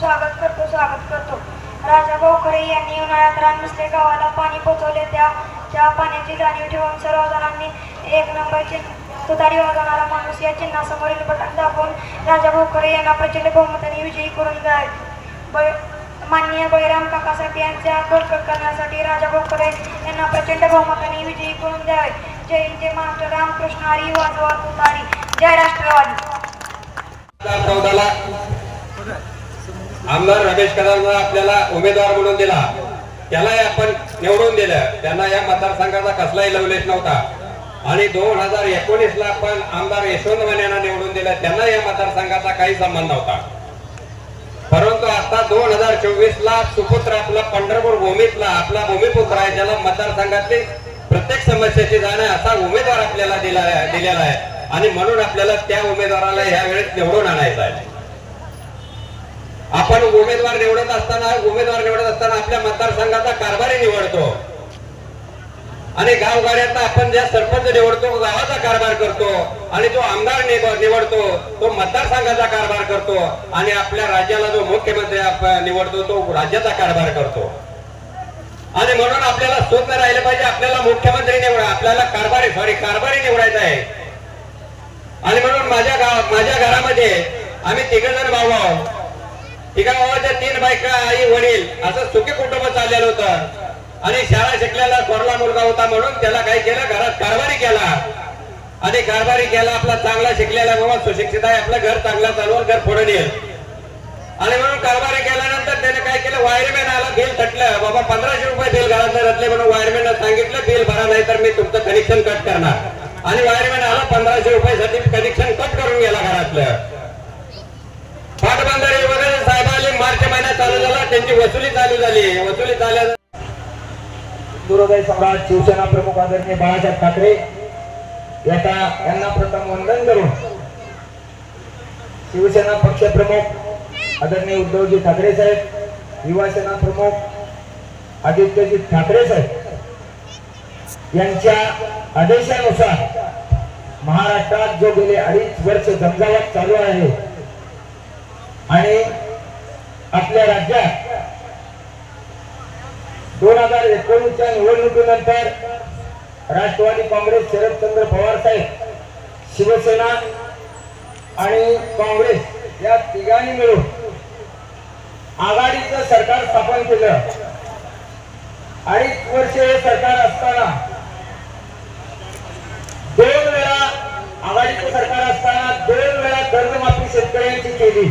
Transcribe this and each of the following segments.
स्वागत करतो स्वागत करतो. राजा भाऊखरे यांनी उन्हाळ्यात रानमसले गावाला पाणी पोचवले. त्या त्या पाण्याची जाणीव ठेवून सर्व जणांनी एक नंबरची तुतारी वाजवणारा माणूस या चिन्हासमोरील बटन दाबून राजा भाऊखरे यांना प्रचंड बहुमताने विजयी करून द्यावे बै माननीय बैराम काकासाहेब यांच्या कौतुक करण्यासाठी राजा भोकरे यांना प्रचंड बहुमताने विजयी करून द्यावे जय जय महाराष्ट्र. रामकृष्ण हरी वाजवा तुतारी. जय राष्ट्रवादी. आमदार रमेश कदमला आपल्याला उमेदवार म्हणून दिला. त्यालाही आपण निवडून दिलं. त्यांना या मतदारसंघाचा कसलाही लवलेश नव्हता. आणि दोन हजार एकोणीस ला आपण आमदार यशवंत माने यांना निवडून दिलं. त्यांना या मतदारसंघाचा काही संबंध नव्हता. परंतु आता दोन हजार चोवीस ला सुपुत्र आपला पंढरपूर भूमीतला आपला भूमिपुत्र आहे. ज्याला मतदारसंघातली प्रत्येक समस्येची जाण आहे असा उमेदवार आपल्याला दिला दिलेला आहे. आणि म्हणून आपल्याला त्या उमेदवाराला ह्या वेळेस निवडून आणायचं आहे. उमेदवार निवडत असताना उमेदवार निवडत असताना आपल्या मतदारसंघाचा कारभारी निवडतो. आणि गावगाड्याचा आपण ज्या सरपंच निवडतो गावाचा कारभार करतो. आणि जो आमदार निवडतो तो मतदारसंघाचा कारभार करतो. आणि आपल्या राज्याला जो मुख्यमंत्री निवडतो तो राज्याचा कारभार करतो. आणि म्हणून आपल्याला स्वप्न राहिलं पाहिजे आपल्याला मुख्यमंत्री निवडा आपल्याला कारभारी सॉरी कारभारी निवडायचा आहे. आणि म्हणून माझ्या गाव माझ्या घरामध्ये आम्ही तिघ जण भाऊ आहोत. तिघा भावाच्या तीन बायका आई वडील असं सुखी कुटुंब चाललेलं होतं. आणि शाळा शिकलेला कोरला मुलगा होता म्हणून त्याला काय केलं? घरात कारभारी केला. आणि कारभारी केला आपला चांगला शिकलेला बाबा सुशिक्षित आहे आपलं घर चांगला चालवून घर फोडून येईल आणि म्हणून कारभारी केल्यानंतर त्याने काय केलं? वायरमॅन आला बिल थटलं. बाबा पंधराशे रुपये बिल घरात रचले म्हणून वायरमॅन सांगितलं बिल भरा नाही तर मी तुमचं कनेक्शन कट करणार. आणि वायरमॅन आला पंधराशे रुपयासाठी कनेक्शन कट करून गेला घरातलं पाटबंधारे वगैरे साहेब आले मार्च महिना चालू झाला त्यांची वसुली चालू झाली. वसुली झाल्या दुरोदय सम्राट शिवसेना प्रमुख आदरणीय बाळासाहेब ठाकरे याचा यांना प्रथम वंदन करून शिवसेना पक्ष प्रमुख आदरणीय उद्धवजी ठाकरे साहेब युवासेना प्रमुख आदित्यजी ठाकरे साहेब यांच्या आदेशानुसार महाराष्ट्रात जो गेले अडीच वर्ष झंझावात चालू आहे आणि आपल्या राज्यात दोन हजार एकोणीसच्या निवडणुकीनंतर राष्ट्रवादी काँग्रेस शरदचंद्र पवार साहेब शिवसेना आणि काँग्रेस या तिघांनी मिळून आघाडीचं सरकार स्थापन केलं. अडीच वर्ष हे सरकार असताना दोन वेळा आघाडीचं सरकार असताना दोन वेळा कर्जमाफी शेतकऱ्यांची केली.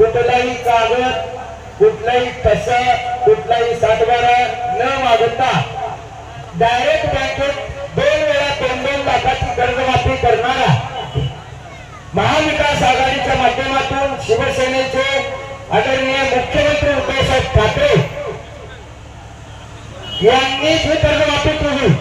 कुठलाही कागद कुठलाही ठसा कुठलाही सातबारा न मागता डायरेक्ट बँकेत दोन वेळा दोन दोन लाखाची कर्जमाफी करणारा महाविकास आघाडीच्या माध्यमातून शिवसेनेचे आदरणीय मुख्यमंत्री उद्धवसाहेब ठाकरे यांनी ही कर्जमाफी केली.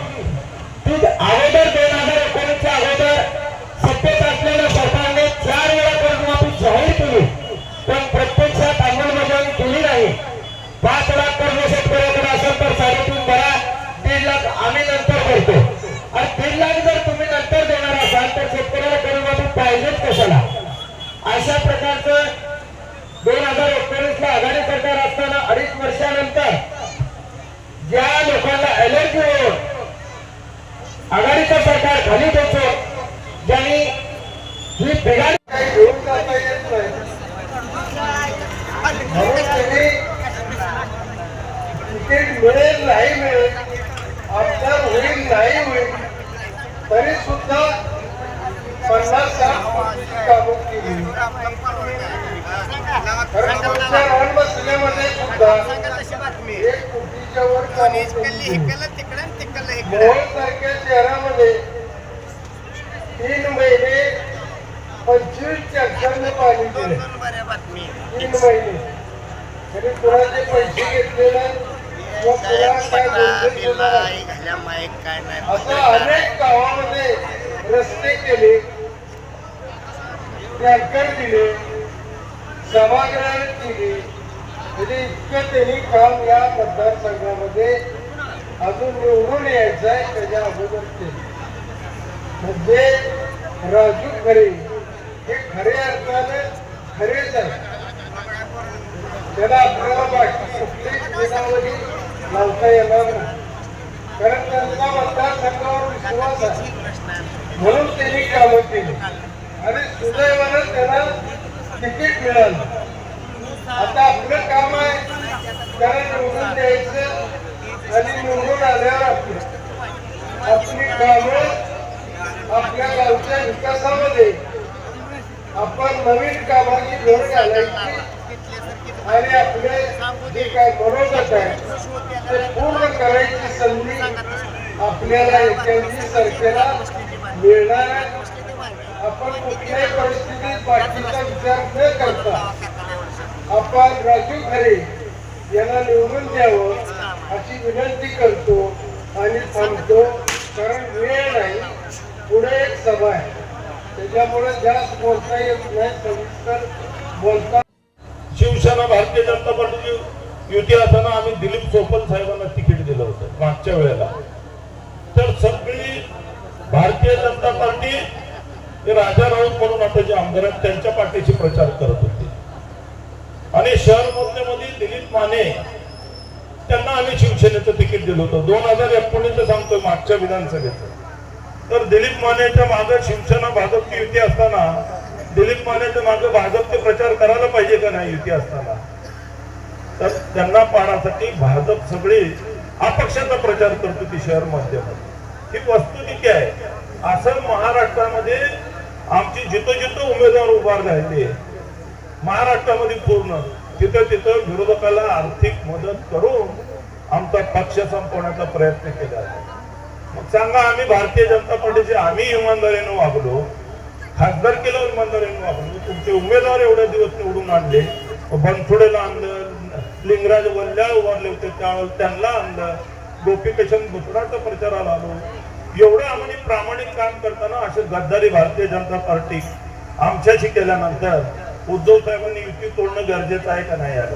तिकीट मिळेल नाही मिळेल आपल्याला होईल नाही होईल तरी सुद्धा पन्नास लाख कोटीची केली कारण सुद्धा एक कोटीच्या वर मोहोळ सारख्या शहरामध्ये तीन महिने पंचवीस टँकरने पाणी दिले तीन महिने. तरी कुणाचे पैसे घेतले नाही किंवा कुणाला काय नाही. असं अनेक गावामध्ये रस्ते केले. टँकर दिले. सभागृह दिले. म्हणजे इतकं त्यांनी काम या मतदारसंघामध्ये अजून निवडून यायचं आहे त्याच्या अगोदर केलं म्हणजे राजू खरे हे खऱ्या अर्थाने खरेच आहे त्याला आपल्याला बाकी कुठलीच निनावली लावता येणार नाही. कारण त्यांचा मतदारसंघावर विश्वास आहे. म्हणून त्यांनी कामं केली. आणि सुदैवानं त्यांना तिकीट मिळालं. आता आपलं काम आहे त्याला निवडून द्यायचं आणि निवडून आल्यावर आपली आपली कामं आपल्या गावच्या विकासामध्ये आपण नवीन कामाची भर घालायची आणि आपले जे काय मनोगत आहे ते पूर्ण करायची संधी आपल्याला एक्याऐंशी तारखेला मिळणार आपण कुठल्याही परिस्थितीत बाकीचा विचार न करता आपण राजू खरे यांना निवडून द्यावं अशी विनंती करतो आणि थांबतो कारण वेळ नाही. पुढे एक सभा आहे. त्याच्यामुळे जास्त बोलता येत नाही सविस्तर बोलता शिवसेना भारतीय जनता पार्टीची युती असताना आम्ही दिलीप सोपल साहेबांना तिकीट दिलं होतं मागच्या वेळेला. तर सगळी भारतीय जनता पार्टी ते राजा राऊत म्हणून आता जे आमदार आहेत त्यांच्या पार्टीशी प्रचार करत होते. आणि शहर मोर्चामध्ये दिलीप माने त्यांना आम्ही शिवसेनेचं तिकीट दिलं होतं. दोन हजार एकोणीसचं सांगतोय मागच्या विधानसभेचं. तर दिलीप मानेच्या मागे शिवसेना भाजपची युती असताना दिलीप मानेच्या मागे भाजपचे प्रचार करायला पाहिजे का नाही युती असताना? तर त्यांना पाहण्यासाठी भाजप सगळी अपक्षाचा प्रचार करतो ती शहर माध्यमात ही वस्तुस्थिती आहे असं महाराष्ट्रामध्ये आमची जिथं जिथं उमेदवार उभार राहिले महाराष्ट्रामध्ये पूर्ण तिथं तिथं विरोधकाला आर्थिक मदत करून आमचा पक्ष संपवण्याचा प्रयत्न केला आहे. सांगा आम्ही भारतीय जनता पार्टीचे आम्ही इमानदारीनं वागलो. खासदार केलं इमानदारीनं वागलो. तुमचे उमेदवार एवढे दिवस निवडून आणले. बनसोडेला आणलं लिंगराज वल्ल्या उभारले होते त्यावेळेस त्यांना आणलं. गोपीकिशन दुसराच्या प्रचाराला आलो एवढं आम्ही प्रामाणिक काम करताना असे गद्दारी भारतीय जनता पार्टी आमच्याशी केल्यानंतर उद्धव साहेबांनी युती तोडणं गरजेचं आहे का नाही आलं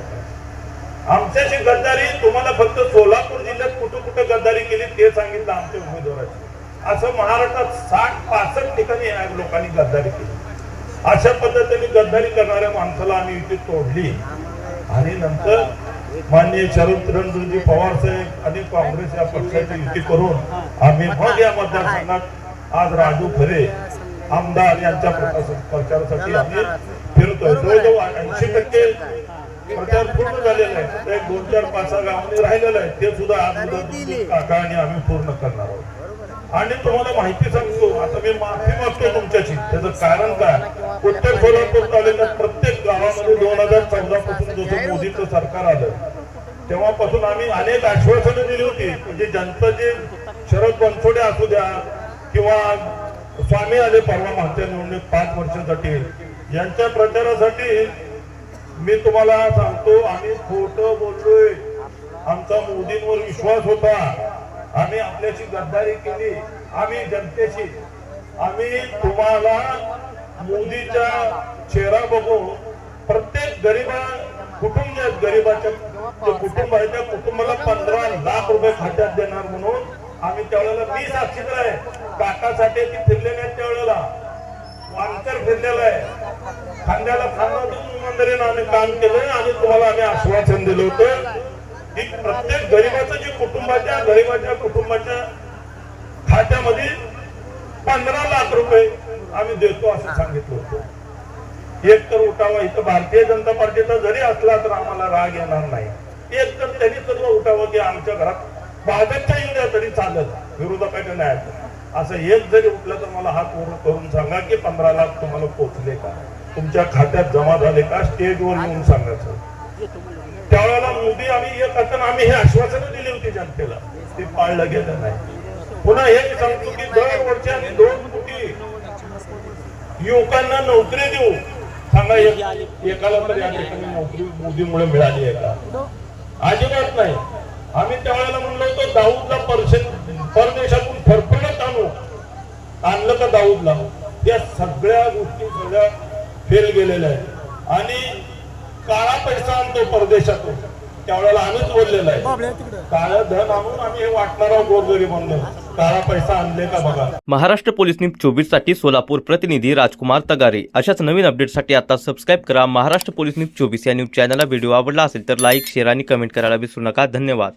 आमच्याशी गद्दारी तुम्हाला फक्त सोलापूर जिल्ह्यात कुठं कुठं गद्दारी केली ते सांगितलं आमच्या उमेदवाराची असं महाराष्ट्रात साठ पासष्ट ठिकाणी लोकांनी गद्दारी केली. अशा पद्धतीने गद्दारी करणाऱ्या माणसाला आम्ही इथे तोडली. आणि नंतर माननीय शरदचंद्रजी पवार साहेब आणि काँग्रेस या पक्षाची युती करून आम्ही मग या मतदारसंघात आज राजू खरे आमदार यांच्या प्रचारासाठी आम्ही फिरतोय. जवळजवळ ऐंशी टक्के प्रचार पूर्ण झालेला आहे. एक दोन चार पाच सहा गावांनी राहिलेलं आहे. ते सुद्धा आज काका आणि आम्ही पूर्ण करणार आहोत. आणि तुम्हाला माहिती सांगतो आता मी माफी मागतो तुमच्याशी. त्याचं कारण काय? उत्तर सोलापूर तालुक्यात प्रत्येक गावामध्ये दोन हजार चौदा पासून जसं मोदीचं सरकार आलं तेव्हापासून आम्ही अनेक आश्वासनं दिली होती. म्हणजे जनता जे शरद बनसोडे असू द्या किंवा स्वामी आले परवा मागच्या निवडणूक पाच वर्षासाठी यांच्या प्रचारासाठी मी तुम्हाला सांगतो आम्ही खोटं बोललोय. आमचा मोदींवर विश्वास होता. आम्ही आपल्याशी गद्दारी केली. आम्ही जनतेशी आम्ही तुम्हाला मोदीचा चेहरा बघून प्रत्येक गरीबा कुटुंब गरीबाच्या कुटुंब आहे त्या कुटुंबाला पंधरा लाख रुपये खात्यात देणार म्हणून आम्ही त्यावेळेला मी साक्षीदार आहे. काकासाठी ती फिरले नाहीत त्यावेळेला. मानकर फिरलेला आहे. खांद्याला खांदा देऊन इमानदारीनं आम्ही काम केलं आणि तुम्हाला आम्ही आश्वासन दिलं होतं की प्रत्येक गरीबाचं जे कुटुंबाच्या गरीबाच्या कुटुंबाच्या खात्यामध्ये पंधरा लाख रुपये आम्ही देतो असं सांगितलं होतं. एक तर उठावा इथं भारतीय जनता पार्टीचा जरी असला तर आम्हाला राग येणार नाही. एक तर त्यांनी सर्व उठावं की आमच्या घरात भाजपच्या इंडिया तरी चालत विरोधकाच्या नाही असं एक जरी उठलं तर मला हात वर करून सांगा की पंधरा लाख तुम्हाला पोचले का? तुमच्या खात्यात जमा झाले का? स्टेजवर येऊन सांगायचं. त्यावेळेला मोदी आम्ही एक असताना आम्ही हे आश्वासनं दिली होती जनतेला. ते पाळलं गेलं नाही. पुन्हा हे मी सांगतो की दरवर्षी आम्ही दोन कोटी युवकांना नोकरी देऊ. सांगा एकाला तर या ठिकाणी नोकरी मोदीमुळे मिळाली आहे का? अजिबात नाही. आम्ही त्यावेळेला म्हणलो होतो दाऊदला परशे- परदेशातून फरफडत आणलं का दाऊदला या सगळ्या गोष्टी सगळ्या फेल गेलेल्या आहेत. आणि काळा पैसा आणतो परदेशातून. त्यावेळेला आम्हीच बोललेला आहे. काळं धन आणून आम्ही हे वाटणार आहोत गोरगरिबांना काळा पैसा आणले का बघा? महाराष्ट्र पोलीस न्यूज चोवीससाठी सोलापूर प्रतिनिधी राजकुमार तगारे. अशाच नवीन अपडेटसाठी आता सबस्क्राईब करा महाराष्ट्र पोलीस न्यूज चोवीस या न्यूज चॅनलला व्हिडिओ आवडला असेल तर लाईक शेअर आणि कमेंट करायला विसरू नका. धन्यवाद.